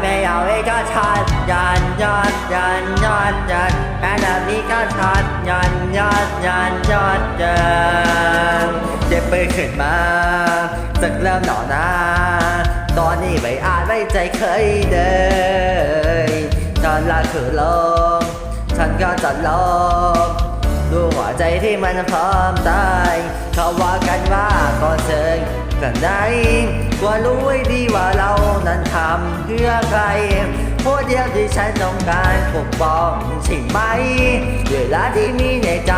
ไม่เอาไอ้ก็ชัดยันยันยันยันยันแค่แบบนี้ก็ชัดยันยันยันยันยันเจ็บไปขึ้นมาสักเริ่มหนอนะตอนนี้ไม่อาจไว้ใจเคยเดินฉันละคือลมฉันก็จะลมดูหัวใจที่มันพร้อมตายเขาว่ากันว่าก่อนเธอ กันไหนว่ารู้ไว้ดีว่าเรานั้นทำเพื่อใครผู้เดียวที่ฉันต้องการปกป้องใช่ไหมเวลาที่มีในใจ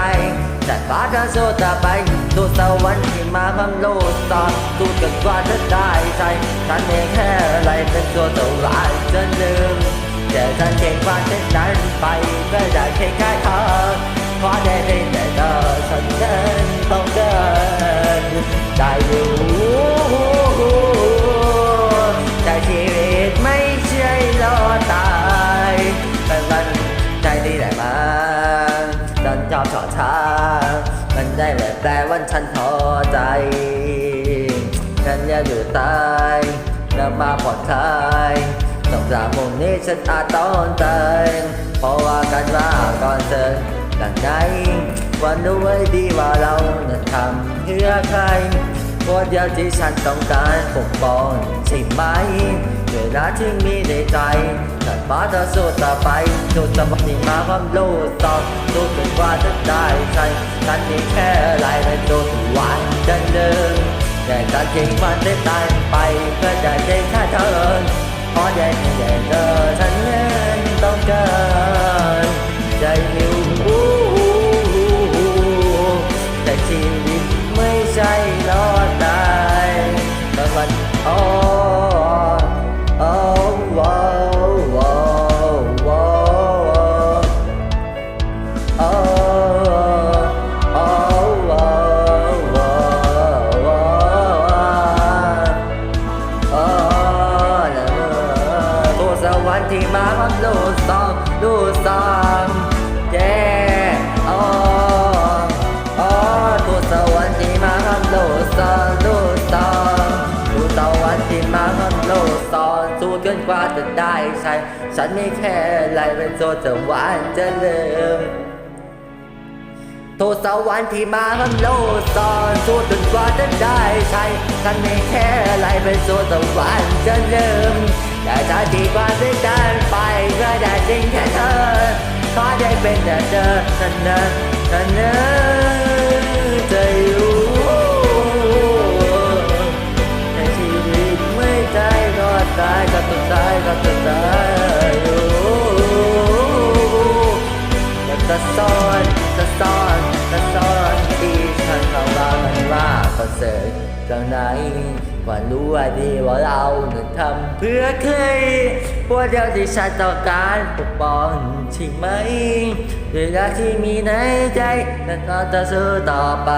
จัดฟ้าเธอสู้ต่อไปสู้ตะวันที่มาบังโลดต่อสู้จนกว่าเธอได้ใจฉันเองแค่อะไรเป็นตัวตัวร้ายจนลืมแต่ฉันเก่งกว่าเช่นนั้นไปเพื่อได้แค่แค่เธอขอได้ได้แต่เธอฉันเดินต้องเดินได้ แต่วันฉันท้อใจ ฉันอยากอยู่ตายแล้วมาผ่อนคลายต้องจากมุมนี้ฉันอาจต้องตายเพราะว่ากันว่าก่อนเจอดังไหนวันรู้ไว้ดีว่าเรานั้นทำเพื่อใคร คนเดียวที่ฉันต้องการปกป้องใช่ไหมเวลาที่มีในใจฉันฟ้าเธอสู้ต่อไปสู้สมองที่มาความรู้ต่อสู้จนกว่าจะได้ใจฉันมีแค่ไรเป็นตัวที่หวานเดิมแต่ก็จริงมันได้ตายไปเพื่อจะได้แค่เธอเพราะได้แค่เธอฉันนั้นต้องการ มาพังดูซอดูตัวสวรรค์ที่มาพังดูซอสู้เกินกว่าจะได้ใช่ฉันไม่แค่ไรเป็นโซจะหวานจะลืมโทษสวรรค์ที่มามันโลซอนสู้จนกว่าจะได้ใช่ฉันไม่แค่อะไรเป็นสู้สวรรค์จะลืมแต่ถ้าดีกว่าได้เดินไปก็ได้จริงแค่เธอขอได้เป็นแต่เธอฉันนะฉัน อดตายก็ต้องตายก็ต้องตายอยู่จะซ่อนจะซ่อนจะซ่อนที่ฉันเขาว่ามันว่าประเสริฐจังไหนว่ารู้ว่าดีว่าเราหนั้นทำเพื่อใครพวกเดียวที่ฉันต้องการปกป้องใช่ไหมเวลาที่มีในใจนั้นก็จะสู้ต่อไป